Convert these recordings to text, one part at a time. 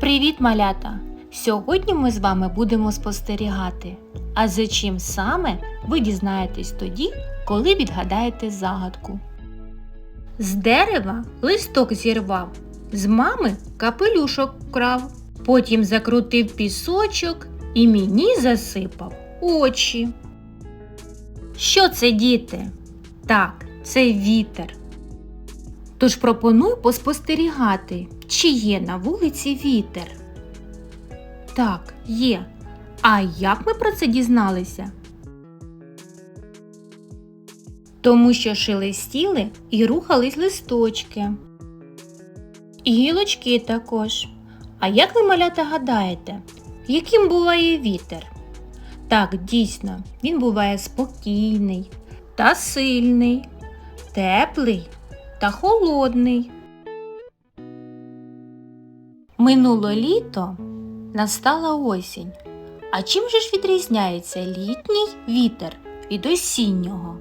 Привіт, малята! Сьогодні ми з вами будемо спостерігати. А за чим саме ви дізнаєтесь тоді, коли відгадаєте загадку. З дерева листок зірвав, з мами капелюшок вкрав, потім закрутив пісочок і мені засипав очі. Що це, діти? Так, це вітер. Тож пропоную поспостерігати, чи є на вулиці вітер. Так, є. А як ми про це дізналися? Тому що шелестіли і рухались листочки. І гілочки також. А як ви, малята, гадаєте, яким буває вітер? Так, дійсно, він буває спокійний та сильний, теплий та холодний. Минуло літо, настала осінь. А чим же ж відрізняється літній вітер від осіннього?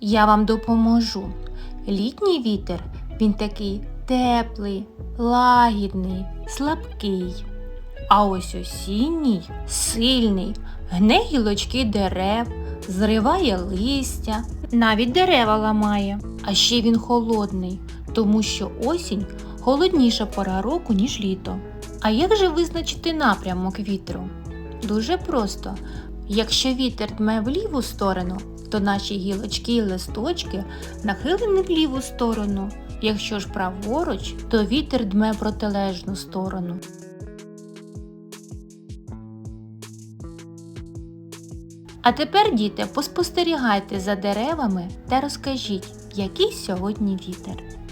Я вам допоможу. Літній вітер він такий теплий, лагідний, слабкий. А ось осінній сильний, гне гілочки дерев, зриває листя, навіть дерева ламає. А ще він холодний, тому що осінь холодніша пора року, ніж літо. А як же визначити напрямок вітру? Дуже просто. Якщо вітер дме в ліву сторону, то наші гілочки і листочки нахилені в ліву сторону. Якщо ж праворуч, то вітер дме протилежну сторону. А тепер, діти, поспостерігайте за деревами та розкажіть, який сьогодні вітер.